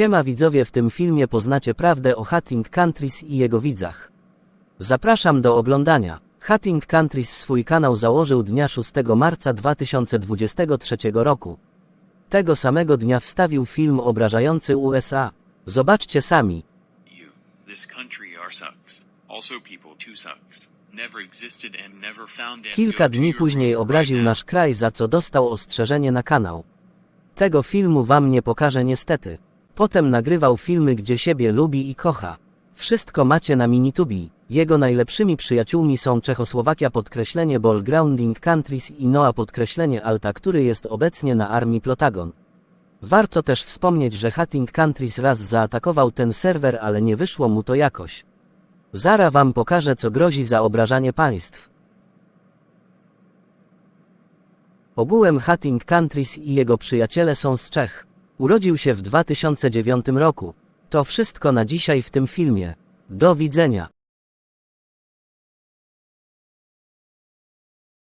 Siema widzowie w tym filmie poznacie prawdę o Hatting Countries i jego widzach. Zapraszam do oglądania. Hatting Countries swój kanał założył dnia 6 marca 2023 roku. Tego samego dnia wstawił film obrażający USA. Zobaczcie sami. You. This country are sucks. Also people too sucks. Kilka dni później obraził nasz kraj za co dostał ostrzeżenie na kanał. Tego filmu wam nie pokażę niestety. Potem nagrywał filmy gdzie siebie lubi i kocha. Wszystko macie na Minitubi. Jego najlepszymi przyjaciółmi są Czechosłowakia podkreślenie Ball Grounding Countries i Noa podkreślenie Alta, który jest obecnie na armii Plotagon. Warto też wspomnieć, że Hatting Countries raz zaatakował ten serwer, ale nie wyszło mu to jakoś. Zara wam pokażę co grozi za obrażanie państw. Ogółem Hatting Countries i jego przyjaciele są z Czech. Urodził się w 2009 roku. To wszystko na dzisiaj w tym filmie. Do widzenia.